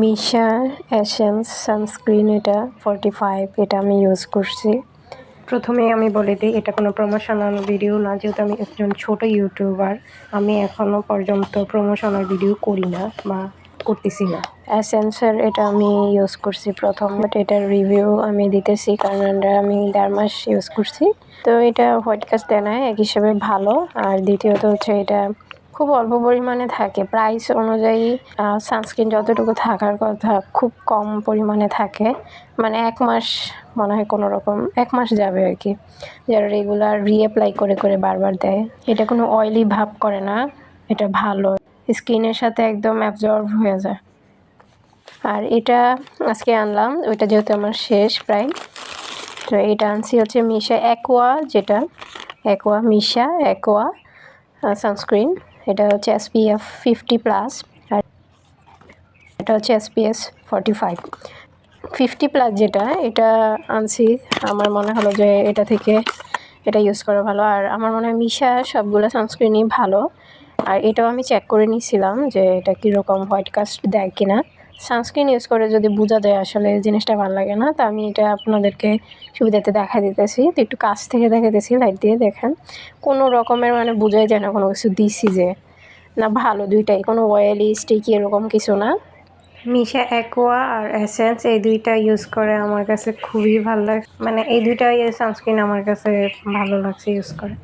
মিশা essence sunscreen এটা forty five এটা আমি ইউজ করছি। প্রথমে আমি বলে দিই, এটা কোনো প্রমোশনাল ভিডিও না, যেহেতু আমি একজন ছোট ইউটিউবার আমি এখনও পর্যন্ত প্রমোশনাল ভিডিও করি না বা করতেছি না। অ্যাসেন্সের এটা আমি ইউজ করছি প্রথম বাট এটার রিভিউ আমি দিতেছি, কারণ এটা আমি দেড় মাস ইউজ করছি। তো এটা হোয়াইট কাস্ট দেয় না এক হিসেবে ভালো। আর দ্বিতীয়ত হচ্ছে এটা খুব অল্প পরিমাণে থাকে। প্রাইস অনুযায়ী সানস্ক্রিন যতটুকু থাকার কথা খুব কম পরিমাণে থাকে। মানে এক মাস মনে হয় কোনো রকম, এক মাস যাবে আর কি। যারা রেগুলার রিঅ্যাপ্লাই করে করে বারবার দেয়, এটা কোনো অয়েলি ভাব করে না, এটা ভালো। স্কিনের সাথে একদম অ্যাবজর্ব হয়ে যায়। আর এটা আজকে আনলাম, ওইটা যেহেতু আমার শেষ প্রায়। তো এটা আনছি হচ্ছে মিশা অ্যাকোয়া যেটা। অ্যাকোয়া মিশা অ্যাকোয়া সানস্ক্রিন এটা হচ্ছে এসপিএফ ফিফটি প্লাস আর এটা হচ্ছে SPF forty five fifty plus যেটা, এটা আনছি। আমার মনে হলো যে এটা থেকে এটা ইউজ করা ভালো। আর আমার মনে হয় মিশা সবগুলো সানস্ক্রিনই ভালো। আর এটাও আমি চেক করে নিয়েছিলাম যে এটা কীরকম হোয়াইট কাস্ট দেয় কিনা। সানস্ক্রিন ইউজ করে যদি বোঝা যায় আসলে জিনিসটা ভালো লাগে না, তা আমি এটা আপনাদেরকে সুবিধাতে দেখা দিতেছি। তো একটু কাছ থেকে দেখাতেছি লাইট দিয়ে দেখেন। কোনো রকমের মানে বোঝাই যায় না কোনো কিছু দিছি যে, না ভালো দুইটাই, কোনো অয়েলি স্টিকি এরকম কিছু না। মিশা অ্যাকোয়া আর এসেন্স এই দুইটা ইউজ করে আমার কাছে খুবই ভালো লাগে। মানে এই দুইটা সানস্ক্রিন আমার কাছে ভালো লাগছে ইউজ করে।